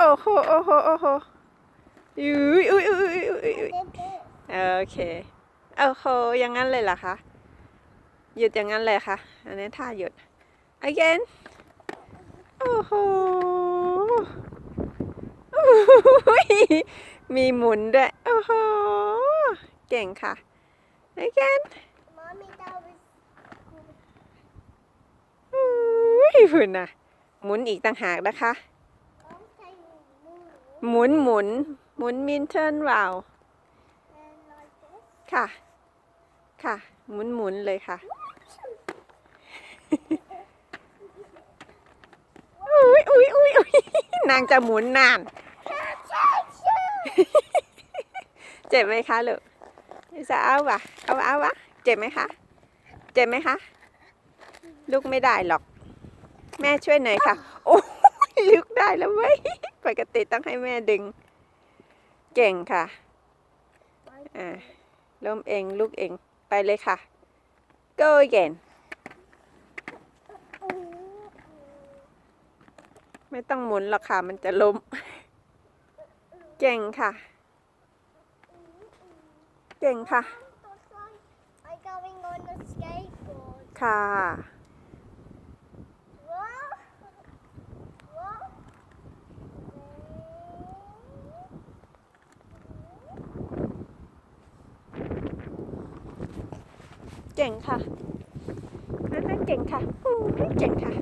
โอ้โหโอ้โหโอ้โหอุ้ยอุ้ยอุ้ยอุ้ยอุ้ยอุ้ยโอเคโอ้โหอย่างนั้นเลยเหรอคะหยุดอย่างนั้นเลยค่ะ อันนี้ท่าหยุด again โอ้โหอุ๊ยมีหมุนด้วย โอ้โห เก่งค่ะ again Mommy, that was อุ้ยพุ่นนะหมุนอีกต่างหากนะคะ I'm saying move หมุนหมุนหมุนมินเทิร์นวาวค่ะ ค่ะ หมุนหมุนเลยค่ะอุ้ยอุ้ยอุ้ยอุ๊ยนางจะหมุนนาน เจ็บไหมคะลูกจะเอาวะเอาเอาวะเจ็บไหมคะ เจ็บไหมคะลุกไม่ได้หรอก แม่ช่วยหน่อยค่ะ โอ้ยลุกได้แล้วเว้ย ปกติต้องให้แม่ดึง เก่งค่ะ อ่าล้มเองลุกเองไปเลยค่ะ go again ไม่ต้องหมุนหรอกค่ะ มันจะล้ม เก่งค่ะ เก่งค่ะ I'm going on a skateboard. ค่ะ เก่งค่ะนั่นเก่งค่ะอู้เก่งค่ะ